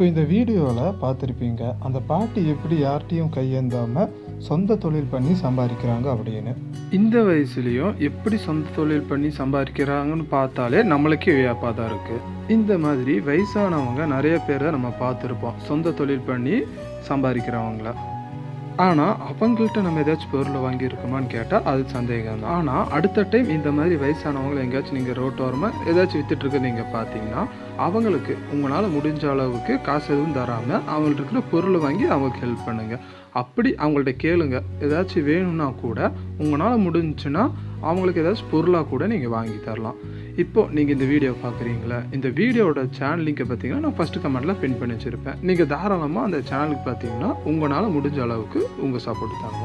இப்போ இந்த வீடியோவில் பார்த்துருப்பீங்க அந்த பாட்டி எப்படி யார்கிட்டையும் கையேந்தாமல் சொந்த தொழில் பண்ணி சம்பாதிக்கிறாங்க அப்படின்னு. இந்த வயசுலேயும் எப்படி சொந்த தொழில் பண்ணி சம்பாதிக்கிறாங்கன்னு பார்த்தாலே நம்மளுக்கே வியாபாரம் தான் இருக்குது இந்த மாதிரி வயசானவங்க நிறைய பேரை நம்ம பார்த்துருப்போம் சொந்த தொழில் பண்ணி சம்பாதிக்கிறவங்கள. ஆனால் அவங்கள்ட்ட நம்ம ஏதாச்சும் பொருளை வாங்கியிருக்கோமான்னு கேட்டால் அது சந்தேகம் தான் ஆனால் அடுத்த டைம் இந்த மாதிரி வயசானவங்களை எங்கேயாச்சும் நீங்கள் ரோட்டோரமாக ஏதாச்சும் வித்துட்ருக்கு நீங்கள் பார்த்தீங்கன்னா அவங்களுக்கு உங்களால் முடிஞ்ச அளவுக்கு காசு எதுவும் தராமல் அவங்கள்ட்ட இருக்கிற பொருளை வாங்கி அவங்களுக்கு ஹெல்ப் பண்ணுங்கள் அப்படி அவங்கள்ட்ட கேளுங்க. ஏதாச்சும் வேணும்னா கூட உங்களால் முடிஞ்சுன்னா அவங்களுக்கு ஏதாச்சும் பொருளாக கூட நீங்கள் வாங்கி தரலாம். இப்போது நீங்கள் இந்த வீடியோ பார்க்குறீங்களா? இந்த வீடியோட சேனல் லிங்கை பார்த்தீங்கன்னா நான் ஃபஸ்ட்டு கமெண்ட்டில் பின் பண்ணி வச்சுருப்பேன். நீங்கள் தாராளமாக அந்த சேனலுக்கு பார்த்தீங்கன்னா உங்களால் முடிஞ்ச அளவுக்கு உங்கள் சப்போர்ட் தாங்க.